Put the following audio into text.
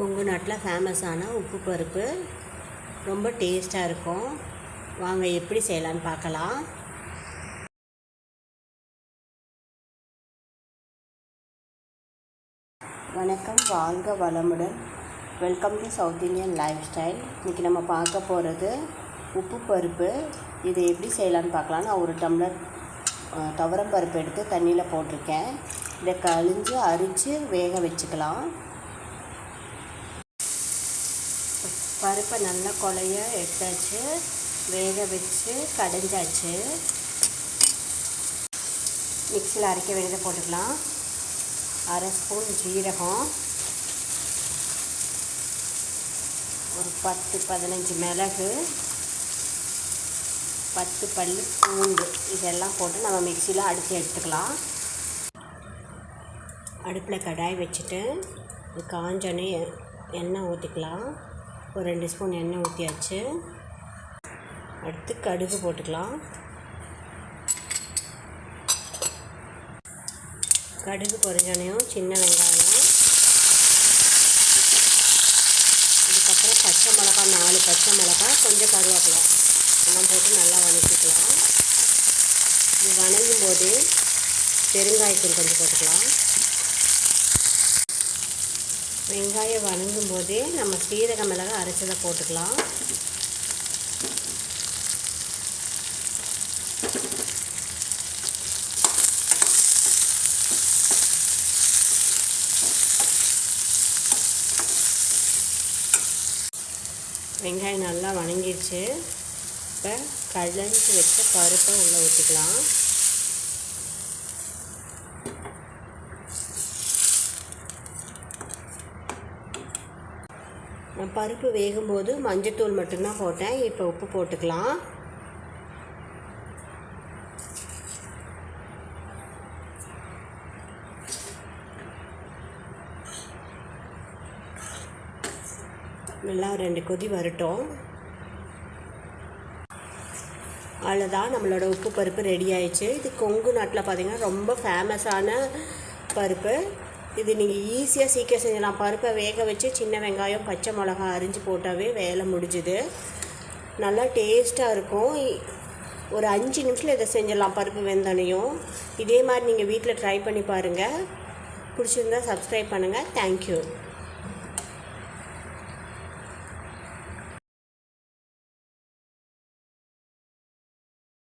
கொங்கு நாட்டில் ஃபேமஸான உப்பு பருப்பு. ரொம்ப டேஸ்ட்டாக இருக்கும். வாங்க எப்படி செய்யலான்னு பார்க்கலாம். வணக்கம். வாழ்க வளமுடன். Welcome to South Indian lifestyle இன்றைக்கி நம்ம பார்க்க போகிறது உப்பு பருப்பு. இதை எப்படி செய்யலான்னு பார்க்கலாம். நான் ஒரு டம்ளர் துவரம் பருப்பு எடுத்து தண்ணியில் போட்டிருக்கேன். இதை கழிஞ்சு அரித்து வேக வச்சுக்கலாம். பருப்பை நல்லா கொலைய எடுத்தாச்சு. வேக வச்சு கடைஞ்சாச்சு. மிக்சியில் அரைக்க வேண்டியதை போட்டுக்கலாம். அரை ஸ்பூன் ஜீரகம். ஒரு பத்து பதினஞ்சு மிளகு. பத்து பல் பூண்டு. இதெல்லாம் போட்டு நம்ம மிக்சியில் அடித்து எடுத்துக்கலாம். அடுப்பில் கடாய் வச்சுட்டு காஞ்சோன்னே எ- எண்ணெய் ஊற்றிக்கலாம் ஒரு ரெண்டு ஸ்பூன் எண்ணெய் ஊற்றியாச்சு அடுத்து கடுகு போட்டுக்கலாம். கடுகு பொரிஞ்சோனையும் சின்ன வெங்காயம். அதுக்கப்புறம் பச்சை மிளகா நாலு பச்சை மிளகா கொஞ்சம் கருவேப்பிலை. எல்லாம் போட்டு நல்லா வதக்கிக்கலாம். இது வணங்கும் போது பெருங்காயத்தூள் கொஞ்சம் போட்டுக்கலாம். வெங்காயம் வணங்கும் போதே நம்ம சீரக மிளகா அரைச்சதை போட்டுக்கலாம். வெங்காயம் நல்லா வணங்கிடுச்சு. இப்போ கலஞ்சி வச்ச பருப்பை உள்ளே ஊற்றிக்கலாம். நான் பருப்பு வேகும்போது மஞ்சத்தூள் மட்டும்தான் போட்டேன். இப்போ உப்பு போட்டுக்கலாம். நல்லா ரெண்டு கொதி வரட்டும். அவ்வளோதான் நம்மளோட உப்பு பருப்பு ரெடி ஆயிடுச்சு. இது கொங்கு நாட்டில் பார்த்திங்கன்னா ரொம்ப ஃபேமஸான பருப்பு. இது நீங்கள் ஈஸியாக சீக்கிரம் செஞ்சிடலாம் பருப்பை வேக வச்சு சின்ன வெங்காயம் பச்சை மிளகா அரிஞ்சு போட்டாவே வேலை முடிஞ்சுது. நல்லா டேஸ்ட்டாக இருக்கும். ஒரு அஞ்சு நிமிஷத்தில் இதை செஞ்சிடலாம் பருப்பு வெந்தனையும். இதே மாதிரி நீங்கள் வீட்டில் ட்ரை பண்ணி பாருங்கள் பிடிச்சிருந்தா சப்ஸ்கிரைப் பண்ணுங்கள் தேங்க்யூ